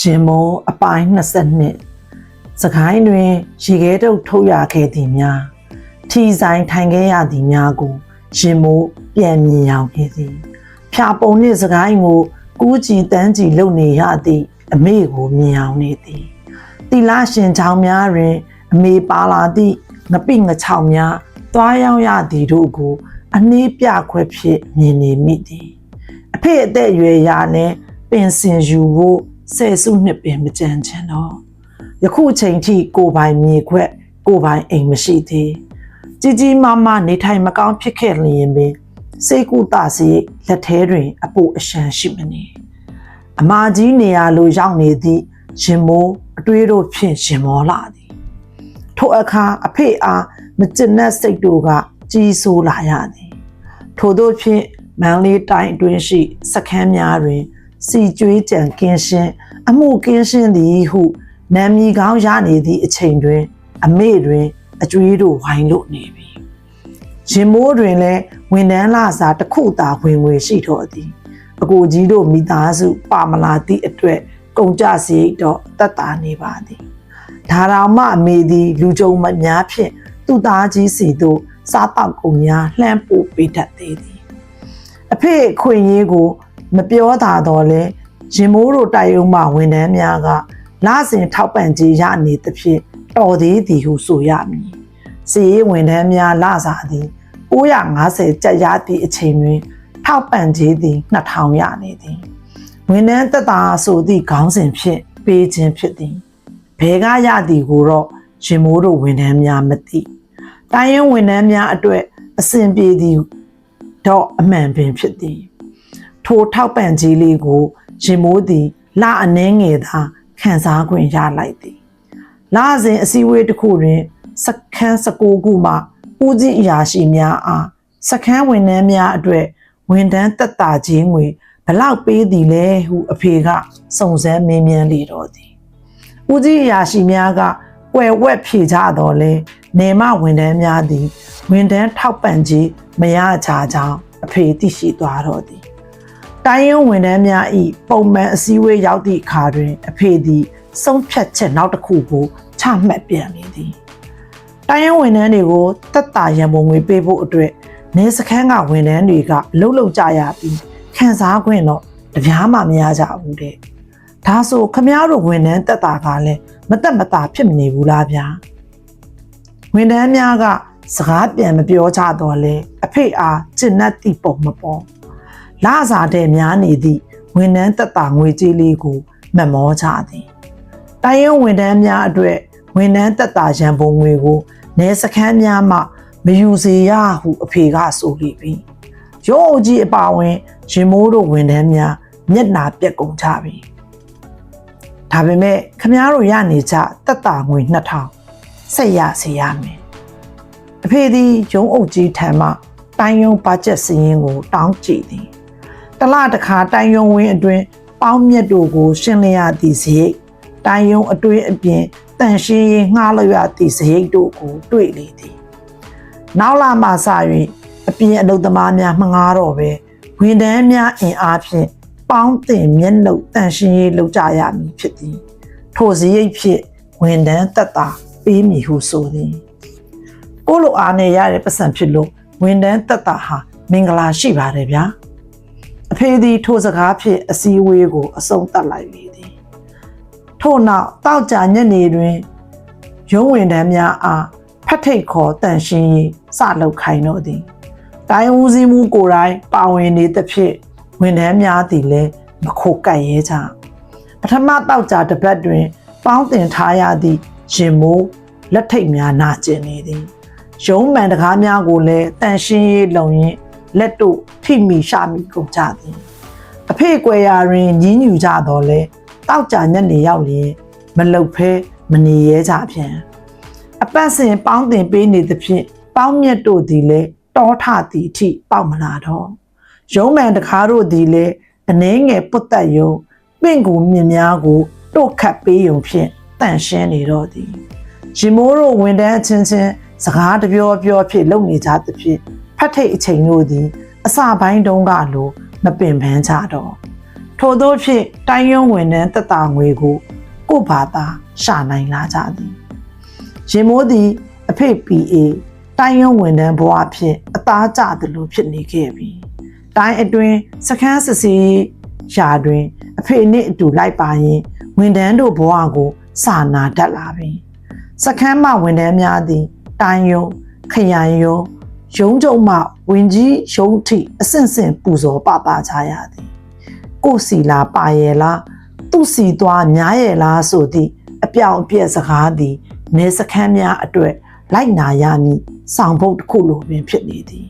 ရှင်မိုးအပိုင်း22စကိုင်းတွင်ရေခဲတုပ်ထုတ်ရခဲ့သည်များထီဆိုင်ထိုင်ခဲ့ရသည်များကိုရှင်မိုးပြန်မြင်ရောက်ခဲ့သည်ဖြာပုံနှင့်စကိုင်းကိုကူးကြည်တန်းကြည်လုပ်နေရသည့်အမေကိုမြင်အောင်နေသည်တီလာရှင်ချောင်းများတွင် အမေပါလာသည့်ငပိငချောင်းများသွားရောက်ရသည်တို့ကို အနည်းပြခွဲဖြင့်မြင်နေမိသည်အဖေအသက်အရွယ်ရာနဲ့ပင်စင်ယူဖို့ ဆယ်စုနှစ်ပင်မကြမ်းချင်တော့ယခုအချိန်ထိကိုယ်ပိုင်မြေခွက် ကိုယ်ပိုင်အိမ်မရှိသေးကြီးကြီးမားမားနေထိုင်မကောင်းဖြစ်ခဲ့လျင်ပင်စိတ်ကူတာစီလက်ထဲတွင် အပိုအရှံရှိမနေအမာကြီးနေရာလိုရောက်နေသည့်ရင်မိုးအတွေးတို့ဖြင့်ရင်မောလာသည်ထိုအခါအဖေအားမကျင်တဲ့စိတ်တို့ကကြီးဆိုးလာရသည်ထို့သောဖြင့်မန္တလေးတိုင်းအတွင်းရှိစခန်းများတွင် စီကျွေးကြံကင်းရှင်းအမှုကင်းရှင်းသည်ဟုနာမည်ကောင်းရနေသည့်အချိန်တွင် အမေတွင် အကျွေးတို့ဝိုင်းလို့နေပြီရင်မိုးတွင်လည်းဝန်တန်းလာစာတစ်ခုသာဝင်ငွေရှိတော်သည်အကိုကြီးတို့မိသားစုပါမလာသည့်အတွက်ကုန်ကြစရိတ်တော့တက်တာနေပါသည်ဒါတော်မှအမေသည် လူကြုံမများဖြင့်သူ့သားကြီးစီတို့စားတောက်ကုန်များလှမ်းပို့ပေးတတ်သေးသည်အဖေအခွင့်အရေးကို မပြောတာတော့လဲရင်မိုးတို့တိုက်ရုံမှဝန်ထမ်းများကလစဉ်ထောက်ပံ့ကြေးရနေသဖြင့်တော်သေးသည်ဟုဆိုရမည်စီရေးဝန်ထမ်းများလစာသည်950ကျပ်ရသည့်အချိန်တွင်ထောက်ပံ့ကြေးသည်2000ရနေသည်ဝန်ထမ်းတက်တာဆိုသည့်ခေါင်းစဉ်ဖြင့်ပေးခြင်းဖြစ်သည်ဘဲကရသည်ကိုတော့ရင်မိုးတို့ဝန်ထမ်းများမသိတိုင်းရင်ဝန်ထမ်းများအတွက်အဆင်ပြေသည်တော့အမှန်ပင်ဖြစ်သည် ထိုထောက်ပံ့ကြီးလေးကိုရင်မိုးသည်လအနှင်းငယ်သာခံစား권ရလိုက်သည်လစဉ်အစည်းအဝေးတစ်ခုတွင်စခန်း19ခုမှဦးကြီးအရာရှိများအားစခန်းဝန်ထမ်းများအတွက်ဝန်ထမ်းတက်တာခြင်းငွေဘလောက်ပေးသည်လဲဟုအဖေကစုံစမ်းမေးမြန်းလေတော့သည်ဦးကြီးအရာရှိများကကွယ်ဝက်ဖြေကြတော့လဲနေမဝန်ထမ်းများသည်ဝန်ထမ်းထောက်ပံ့ခြင်းမရကြကြောင်းအဖေသိရှိသွားတော့သည် တိုင်းရုံးဝန်ထမ်းများ၏ပုံမှန်အစည်းအဝေးရောက်သည့်အခါတွင် အဖေသည်ဆုံးဖြတ်ချက်နောက်တစ်ခုကိုချမှတ်ပြန်လေသည်တိုင်းရုံးဝန်ထမ်းတွေကိုတက်တာရန်ပုံငွေပေးဖို့အတွက်နေစခန်းကဝန်ထမ်းတွေကလှုပ်လှုပ်ကြရပြီးခံစား권တော့တပြားမှမရကြဘူးတဲ့ဒါဆိုခမားတို့ဝန်ထမ်းတက်တာကလည်းမတက်မတာဖြစ်မနေဘူးလားဗျာဝန်ထမ်းများကစကားပြန်မပြောကြတော့လဲအဖေအားကျင့်တတ်သည့်ပုံမပေါ် လာစားတဲ့များနေသည့်ဝန်ထမ်းသက်တာငွေကြေးလေးကိုမမောကြသည်တိုင်းရုံးဝန်ထမ်းများအတွက်ဝန်ထမ်းသက်တာရန်ပုံငွေကိုနေစခန်းများမှမယူစေရဟုအဖေကဆိုလိပြီရုံးအုပ်ကြီးအပါဝင်ရင်မိုးတို့ဝန်ထမ်းများမျက်နာပြက်ကုန်ကြပြီဒါပေမဲ့ခမားတို့ရနေကြသက်တာငွေ2000ဆက်ရစေရမယ်။အဖေသည်ရုံးအုပ်ကြီးထံမှတိုင်းယုံဘတ်ဂျက်စည်းရင်းကိုတောင်းကြည့်သည်။ တလတစ်ခါတိုင်းယုံဝင်းအတွင်းပေါင်းမြတ်တို့ကို ရှင်းလင်းရသည့်စရိတ်တိုင်းယုံအတွင်းအပြင်တန်ရှင်းရေးငှားလို့ရသည့်စရိတ်တို့ကိုတွေ့လေသည်။နောက်လာမှစ၍အပြင်အလုပ်သမားများမငားတော့ပဲဝန်ထမ်းများအင်အားဖြင့်ပေါင်းတင်မျက်နှုတ်တန်ရှင်းရေးလုပ်ကြရမည်ဖြစ်သည်။ထိုစရိတ်ဖြင့်ဝန်ထမ်းတက်တာပေးမည်ဟုဆိုသည်ကိုလိုအားနဲ့ရတဲ့ပတ်စံဖြစ်လို့ဝန်တန်းတက်တာဟာမင်္ဂလာရှိပါတယ်ဗျာ အဖေသည်ထိုစကားဖြင့်အစည်းအဝေးကိုအဆုံးသတ်လိုက်လေသည်ထို့နောက်တောက်ကြညနေတွင်ရုံးဝင်တန်းများအားဖတ်ထိတ်ခေါ်တန်ရှင်းရေးစလုပ်ခိုင်းတော့သည်တိုင်းဦးစီးမှုကိုယ်တိုင်ပါဝင်နေသဖြင့်ဝန်ထမ်းများသည်လည်းမခိုကပ်ရဲကြပထမတောက်ကြတစ်ပတ်တွင် ပေါင်းတင်ထားရသည့်ရင်မိုးလက်ထိတ်များနာကျင်နေသည်ရုံးမှန်တကားများကိုလည်းတန်ရှင်းရေးလုံရင် လက်တို့ထိမိရှာမိကုန်ကြသည်အဖေကွယ်ရာတွင်ညင်းညူကြတော့လဲတောက်ကြညက်နေရောက်လျင်မလုတ်ဖဲမနေရဲကြပြန်အပတ်စဉ်ပေါင်းတင်ပေးနေသဖြင့်ပေါင်းမြတ်တို့သည်လည်းတောထသည်အထိပေါက်မလာတော့ရုံးမှန်တကားတို့သည်လည်းအနှဲငယ်ပုတ်တက်ယုံပင့်ကူမြင်များကိုတို့ခတ်ပေးယုံဖြင့်တန့်ရှင်းနေတော့သည်ရင်မိုးတို့ဝန်တန်းအချင်းချင်းစကားတပြောပြောဖြစ်လုပ်နေကြသဖြင့် ဖတ်ထိတ်အချိန်တို့သည် အစပိုင်းတုန်းကလိုမပင်ပန်းကြတော့ထို့သောဖြင့်တိုင်းရုံးဝင်တဲ့တက်တာငွေကို ကို့ဘာသာရှာနိုင်လာကြသည်ရင်မိုးသည်အဖေ PA တိုင်းရုံးဝင်တဲ့ဘဝဖြင့်အသားကျသလိုဖြစ်နေခဲ့ပြီတိုင်းအတွင်းစခန်းစစ်စီရှာတွင် အဖေနှင့်အတူလိုက်ပါရင်ဝန်တန်းတို့ဘဝကိုစာနာတတ်လာပြီစခန်းမှဝန်တန်းများသည်တိုင်းရုံးခရိုင်ရုံး ရုံးချုပ်မှဝင်ကြီးရုံးထိအဆင့်ဆင့်ပူဇော်ပပကြရသည်ကိုယ်စီလာပါရဲ့လားသူ့စီသွားများရဲ့လားဆိုသည့်အပြောင်အပြက်စကားသည်နေစခန်းများအတွက်လိုက်နာရမည်ဆောင်ဖို့တစ်ခုလိုပင်ဖြစ်နေသည်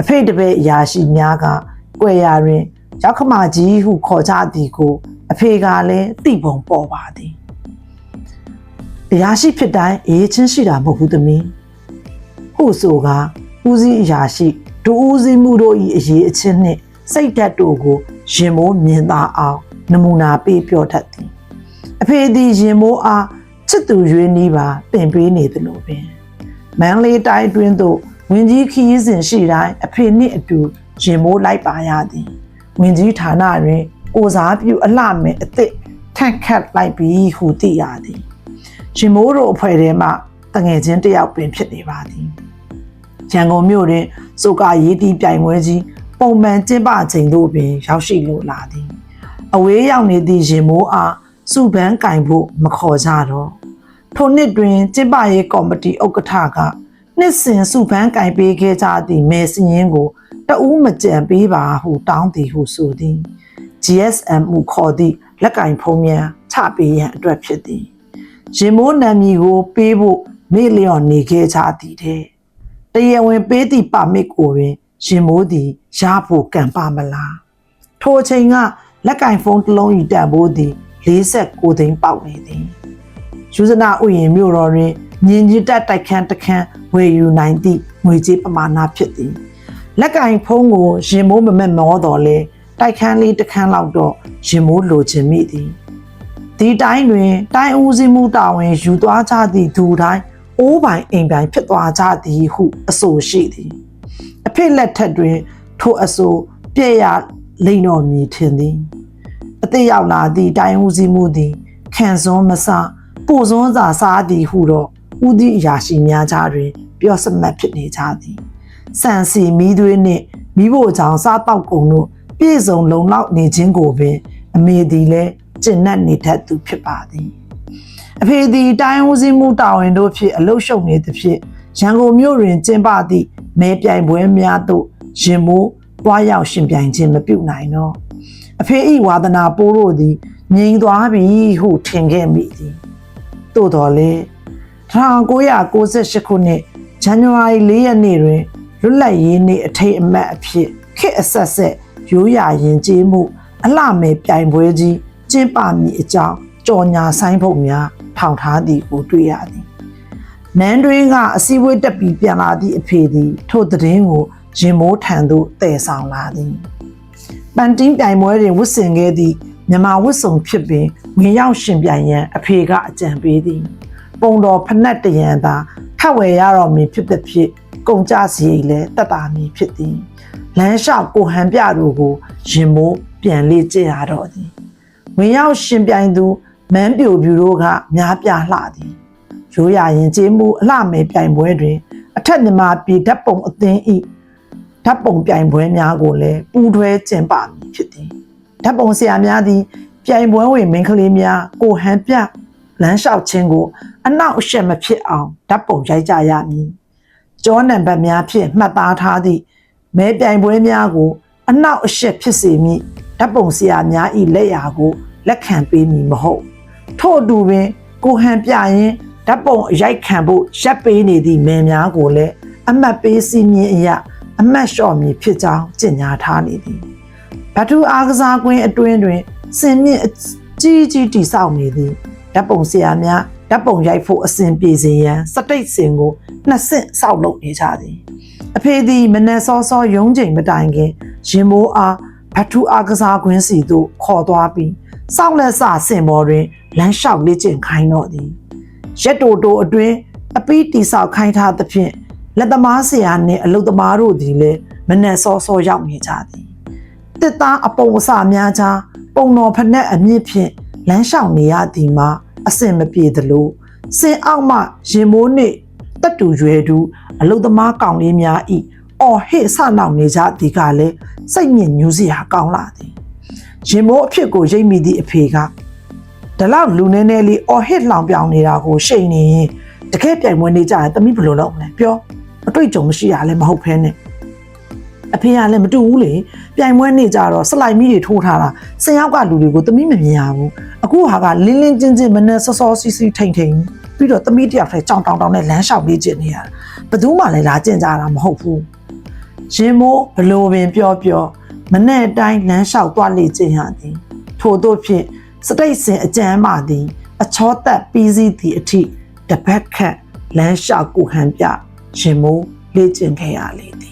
အဖေတပည့်အရာရှိများကကွယ်ရာတွင်ရောက်ခမကြီးဟုခေါ်ကြသည်ကိုအဖေကလည်းသိပုံပေါ်ပါသည်အရာရှိဖြစ်တိုင်းအေးချင်းရှိတာမဟုတ်ဘူးသမီးဟုဆိုက ဦးစီးအရာရှိဒူဦးစီးမှုတို့၏အရေးအချင်းနှင့်စိတ်ဓာတ်တို့ကိုရင်မိုးမြင်သာအောင်နမူနာပေးပြောတတ်သည်အဖေသည်ရင်မိုးအားချစ်သူရွေးနီးပါပင်ပေးနေသလိုပင်မန်းလေးတိုင်းတွင်သို့ဝင်းကြီးခီးစဉ်ရှိတိုင်းအဖေနှင့်အတူရင်မိုးလိုက်ပါရသည်ဝင်းကြီးဌာနတွင် ကိုစားပြုအလှမဲ့အစ်စ်ထန့်ခတ်လိုက်ပြီးဟူသိရသည်ရင်မိုးတို့အဖွဲ့ထဲမှတငယ်ချင်းတစ်ယောက်ပင်ဖြစ်နေပါသည် ရန်ကုန်မြို့တွင်စုကရေးတီးပြိုင်ပွဲကြီးပုံမှန်ကျင်းပချိန်တို့ပင် ရောက်ရှိလိုလာသည်အဝေးရောက်နေသည့်ရင်မိုးအားစုပန်းကင်ဖို့မခေါ်ကြတော့ထိုနှစ်တွင်ကျင်းပရေးကော်မတီဥက္ကဋ္ဌကနှစ်စဉ်စုပန်းကင်ပေးခဲ့ကြသည့်မဲစင်းရင်ကိုတအူးမကြံပေးပါဟုတောင်းသည်ဟုဆိုသည် GSM မှုခေါ်သည့်လက်ကင်ဖုံးများချပေးရန်အတွက်ဖြစ်သည်ရင်မိုးနာမည်ကိုပေးဖို့မေ့လျော့နေခဲ့ကြသည်တဲ့ တရားဝင်ပေးသည့်ပါမစ်ကိုပင်ရင်မိုးသည်ရဖို့ကံပါမလားထိုအချိန်ကလက်ကင်ဖုန်းတစ်လုံးဤတန်ဖိုးသည်49သိန်းပေါက်နေသည်ယူဇနာဥယျာဉ်မြို့တော်တွင်မြင်းကြီးတက်တိုက်ခန်းတစ်ခန်းဝယ်ယူနိုင်သည့်ငွေကြေးပမာဏဖြစ်သည်လက်ကင်ဖုန်းကိုရင်မိုးမမက်မောတော်လဲတိုက်ခန်းလေးတစ်ခန်းလောက်တော့ရင်မိုးလိုချင်မိသည်ဒီတိုင်းတွင်တိုင်းဦးစီးမှုတာဝန်ယူသွားကြသည့်သူတိုင်း အိုးပိုင်အိမ်ပိုင်ဖြစ်သွားကြသည်ဟုအဆိုရှိသည်အဖေလက်ထက်တွင်ထိုအဆိုပြည့်ရလိမ့်တော်မည်ထင်သည်အသေးရောက်လာသည့်တိုင်းဦးစီးမှုသည်ခံစွန်းမဆပို့စွန်းစာစားသည်ဟုတော့ဦးသည့်အရာရှိများကြားတွင် ပြောစမတ်ဖြစ်နေကြသည်စံစီမီးသွေးနှင့်မိဖို့ကြောင့်စားတောက်ကုန်တို့ပြည့်စုံလုံလောက်နေခြင်းကိုပင် အမေသည်လည်းကျင့်နှက်နေတတ်သူဖြစ်ပါသည် အဖေသည်တိုင်းဦးစီးမှုတာဝန်တို့ဖြင့်အလုရှုပ်နေသဖြင့်ရန်ကုန်မြို့တွင်ကျင်းပသည့်မဲပြိုင်ပွဲများသို့ရင်မိုးတွားရောက်ရှင်ပြိုင်ခြင်းမပြုနိုင်တော့အဖေဤဝါဒနာပိုးတို့သည်ငြိမ်သွားပြီဟုထင်ခဲ့မိသည်သို့တော်လည်း1998ခုနှစ်ဇန်နဝါရီ4ရက်နေ့တွင်လွတ်လပ်ရေးနေ့အထိတ်အမှတ်အဖြစ်ခေတ်အဆက်ဆက်ရိုးရာရင်ကျေးမှု အလှမယ်ပြိုင်ပွဲကြီးကျင်းပမည်အကြောင်းကြော်ညာဆိုင်ဖို့များ ထောင်ထားသည်ကိုတွေ့ရသည်နန်းတွင်းကအစည်းအဝေးတက်ပြီးပြန်လာသည့်အဖေသည် ထို့သတင်းကိုရင်မိုးထံသို့တည်ဆောင်လာသည်ပန်တင်းပြိုင်ပွဲတွင်ဝတ်ဆင်ခဲ့သည့်မြန်မာဝတ်စုံဖြစ်ပင်ဝင်ရောက်ရှင်ပြိုင်ရန်အဖေကအကြံပေးသည် ပုံတော်ဖနက်တရံသာထပ်ဝယ်ရတော့မည်ဖြစ်သည်ဖြစ်ကုန်ကြစီလည်းတတ်တာမည်ဖြစ်သည်လမ်းလျှောက်ကိုဟန်ပြတို့ကိုရင်မိုးပြန်လေ့ကျင့်ရတော့သည်ဝင်ရောက်ရှင်ပြိုင်သူ မန်းပြိုပြူတို့ကများပြားလှသည်ရိုးရာရင်ကျေးမှုအလှမယ်ပြိုင်ပွဲတွင် အထက်မြန်မာပြည်ဓာတ်ပုံအသင်းဤဓာတ်ပုံပြိုင်ပွဲများကိုလည်းပူးတွဲကျင်းပမည်ဖြစ်သည်ဓာတ်ပုံဆရာများသည် ပြိုင်ပွဲဝင်မင်းကလေးများကိုဟန်ပြလမ်းလျှောက်ခြင်းကို အနောက်အရှက်မဖြစ်အောင်ဓာတ်ပုံရိုက်ကြရမည်ကျောနံပါတ်များဖြင့်မှတ်သားထားသည့်မဲပြိုင်ပွဲများကို အနောက်အရှက်ဖြစ်စေမည်ဓာတ်ပုံဆရာများ၏လက်ရာကိုလက်ခံပေးမည်မဟုတ် ထို့အတူပင်ကိုဟန်ပြရင်ဓာတ်ပုံအရိုက်ခံဖို့ရပ်ပေးနေသည့်မဲများကိုလည်းအမတ်ပေးစီမင်းအရာအမတ်လျှော့မည်ဖြစ်ကြောင်းကြေညာထားနေသည်ဘတ်တူအားကစားကွင်းအတွင်းတွင်စင်မြင့်အကြီးကြီးတိဆောက်နေသည်ဓာတ်ပုံဆရာများဓာတ်ပုံရိုက်ဖို့အစဉ်ပြေစေရန်စတိတ်စင်ကိုနှစ်ဆင့်ဆောက်လုပ်နေကြသည်အဖေသည်မနက်စောစောရုံးချိန်မတိုင်ခင်ရင်မိုးအားဘတ်တူအားကစားကွင်းစီသို့ခေါ်သွားပြီး စောက်လက်စဆင်ပေါ်တွင်လမ်းလျှောက်လေ့ကျင့်ခိုင်းတော့သည်ရက်တိုတိုအတွင်းအပီးတိဆောက်ခိုင်းထားသဖြင့်လက်သမားဆရာနှင့်အလုသမားတို့သည်လည်းမနက်စောစောရောက်နေကြသည်တစ်သားအပုံအစများကြားပုံတော်ဖက်နှက်အမြင့်ဖြင့်လမ်းလျှောက်နေရသည်မှာအစင်မပြေသလိုစင်အောက်မှရင်မိုးနှင့်တက်တူရွယ်သူအလုသမားကောင်လေးများဤအော်ဟစ်ဆနောက်နေကြသည်ကလည်းစိတ်ညစ်ညူးစရာကောင်းလာသည် ရင်မိုးအဖြစ်ကိုရိပ်မိသည့်အဖေကဒီလောက်လူနေနေလေးအော်ဟစ်လောင်ပြောင်နေတာကိုရှိန်နေရင်တကယ်ပြိုင်ပွဲနေကြရင်သမီးဘယ်လိုလုပ်မလဲပြောအတွေ့အကြုံမရှိရလည်းမဟုတ်ဖ ೇನೆ အဖေကလည်းမတူဘူးလေပြိုင်ပွဲနေကြတော့စလိုက်မီးတွေထိုးထားတာဆင်ယောက်ကလူတွေကိုသမီးမမြင်ရဘူးအခုဟာကလင်းလင်းချင်းချင်းမနဲ့စောစောစီးစီးထိန်ထိန်ပြီးတော့သမီးတစ်ယောက်တည်းကြောင်တောင်တောင်နဲ့လမ်းလျှောက်လေးကျင်နေရတာဘယ်သူမှလည်းလာကျင်ကြတာမဟုတ်ဘူးရင်မိုးဘလို့ပင်ပြောပြော မနဲ့အတိုင်းလမ်းလျှောက်သွားလေ့ကျင်ရသည်ထို့သောဖြင့်စတိတ်စင်အကြမ်းမှသည် အချောသက်ပြီးစီးသည့်အထိတပတ်ခန့်လမ်းလျှောက်ကိုဟန်ပြရင်မိုးလေ့ကျင်ခဲ့ရလေသည်